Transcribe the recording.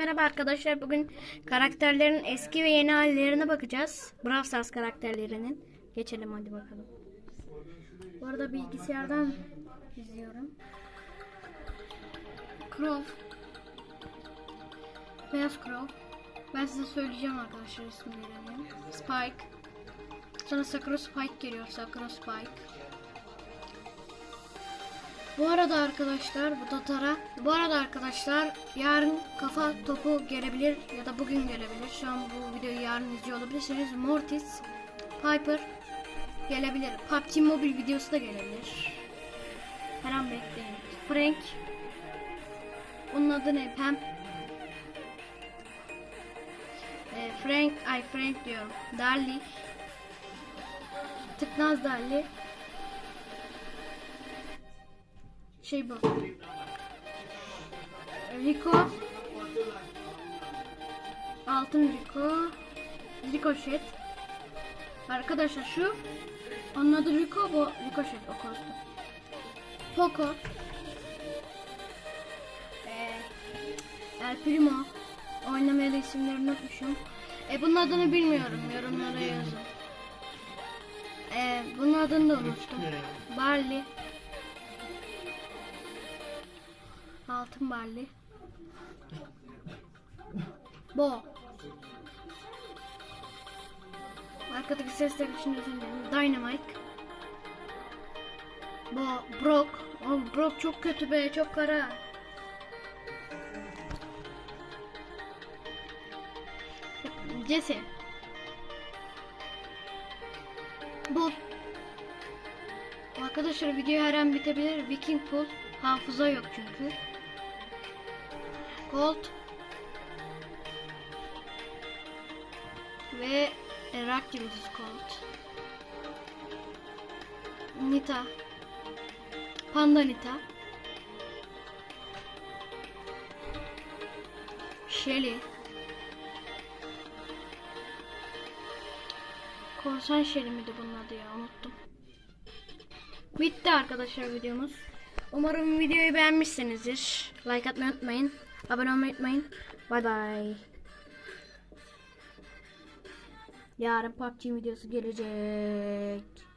merhaba arkadaşlar. Bugün karakterlerin eski ve yeni hallerine bakacağız. Brawl Stars karakterlerinin. Geçelim hadi bakalım. Bu arada bilgisayardan izliyorum. Crow. Beyaz Crow. Ben size söyleyeceğim arkadaşlar isimlerini. Spike. Sonra Sakura Spike geliyor. Sakura Spike. Bu arada arkadaşlar bu da Tara. Bu arada arkadaşlar yarın kafa topu gelebilir ya da bugün gelebilir. Şu an bu videoyu yarın izliyor olabilirsiniz. Mortis, Piper gelebilir. PUBG Mobile videosu da gelebilir. Her an bekleyin. Frank. Onun adı ne? Pam. Ee, Frank, ay Frank diyorum. Darly. Tıknaz Darly. Şey bu. Rico. Altın Rico. Ricochet. Arkadaşlar şu. Onun adı Rico bu Ricochet o kostüm. Poco. Ee, El Primo. Oynamaya da isimlerini unutmuşum. E bunun adını bilmiyorum. Yorumlara yazın. E, bunun adını da unuttum. Barley. Altın barley. Bo. Arkadaki sesler için dilerim. Dynamite. Bo. Brock. Oh, Brock çok kötü be. Çok kara. Jesse. Bu. Arkadaşlar video her an bitebilir. Viking Pool. Hafıza yok çünkü. Colt. Ve Rock yıldız Colt. Nita. Panda Nita. Shelly. Korsan Shelly miydi bunun adı ya unuttum. Bitti arkadaşlar videomuz. Umarım videoyu beğenmişsinizdir. Like atmayı unutmayın. Abone olmayı unutmayın. Bay bay. Yarın PUBG videosu gelecek.